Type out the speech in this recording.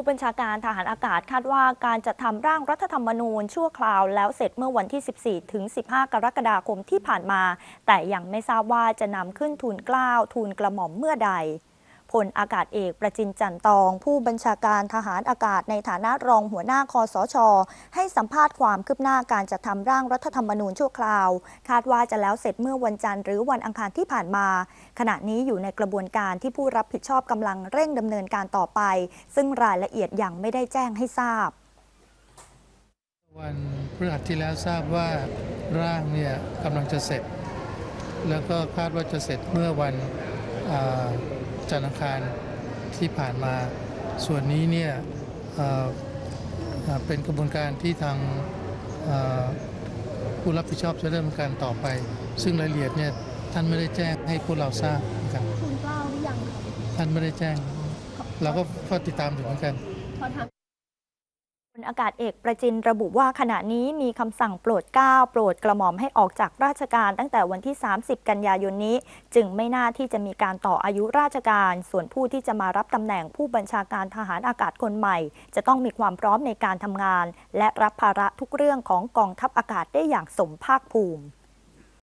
ผู้บัญชาการทหารอากาศคาดว่าการจัดทำร่างรัฐธรรมนูญชั่วคราวแล้วเสร็จเมื่อวันที่ 14 ถึง 15 กรกฎาคมที่ผ่านมา แต่ยังไม่ทราบว่าจะนำขึ้นทูลเกล้าทูลกระหม่อมเมื่อใด พลอากาศเอกประจินจันตอง ผู้บัญชาการทหารอากาศในฐานะรองหัวหน้าคอสช ให้สัมภาษณ์ความคืบหน้าการจัดทำร่างรัฐธรรมนูญชั่วคราว คาดว่าจะแล้วเสร็จเมื่อวันจันทร์หรือวันอังคารที่ผ่านมา ขณะนี้อยู่ในกระบวนการที่ผู้รับผิดชอบกำลังเร่งดำเนินการต่อไป ซึ่งรายละเอียดยังไม่ได้แจ้งให้ทราบ วันพฤหัสที่แล้วทราบว่าร่างเนี่ยกำลังจะเสร็จ แล้วก็คาดว่าจะเสร็จเมื่อวันอ จันทร์อังคารที่ผ่านมา ส่วนนี้เนี่ยเอ่ออ่าเป็นกระบวนการที่ทางเอ่อผู้รับผิดชอบจะเริ่มการต่อไป ซึ่งรายละเอียดเนี่ยท่านไม่ได้แจ้งให้พวกเราทราบนะครับทูลเกล้าหรือยังคะท่านไม่ได้แจ้ง เราก็ก็ติดตามอยู่เหมือนกันพอทางพ ลอากาศเอกประจินระบุว่าขณะนี้มีคำสั่งโปรดเกล้าโปรดกระหม่อมให้ออกจากราชการตั้งแต่วันที่ 30 กันยายนนี้ จึงไม่น่าที่จะมีการต่ออายุราชการ ส่วนผู้ที่จะมารับตำแหน่งผู้บัญชาการทหารอากาศคนใหม่ จะต้องมีความพร้อมในการทำงาน และรับภาระทุกเรื่องของกองทัพอากาศได้อย่างสมภาคภูมิ